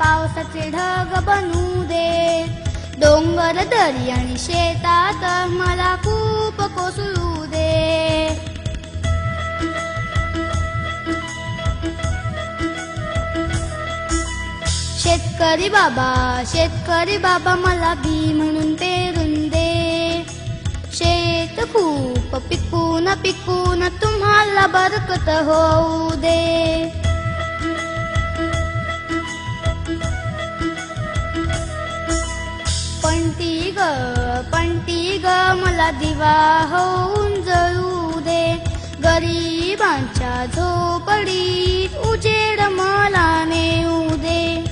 पावसाचे ढग बनू दे. डोंगर दरी आणि शेतात मला खूप कोसळू दे. शेतकरी बाबा शेतकरी बाबा मला बी म्हणून पेरून दे. शेत खूप पिकून पिकून तुम्हाला बरकत होऊ दे. पंटी ग पंटी ग मला दिवा होऊन जळू दे. गरिबांच्या झोपडीत उजेड मला नेऊ दे.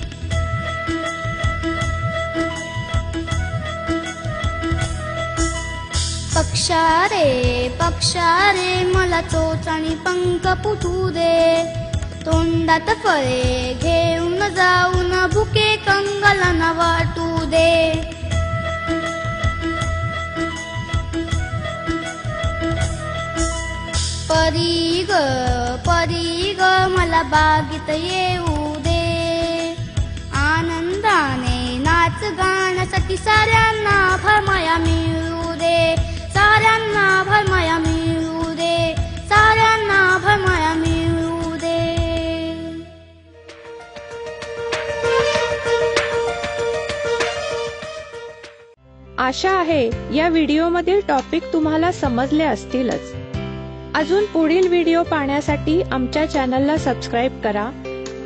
पक्षा रे पक्षा रे मला चोच आणि पंख फुटू दे. तोंडात फळे घेऊन जाऊन भुके कंगाला वाटू दे. परी ग परी ग मला बागेत येऊ दे. आनंदाने नाच गाण्यासाठी साऱ्यांना भरमाया मिळू दे. साऱ्यांना भरमाया मिळू दे. साऱ्यांना भरमाया मिळू दे. आशा आहे या व्हिडिओमधील टॉपिक तुम्हाला समजले असतीलच. अजून पुढील व्हिडिओ पाहण्यासाठी आमच्या चॅनलला सबस्क्राईब करा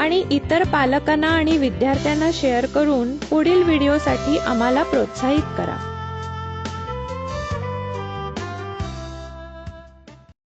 आणि इतर पालकांना आणि विद्यार्थ्यांना शेअर करून पुढील व्हिडिओसाठी आम्हाला प्रोत्साहित करा.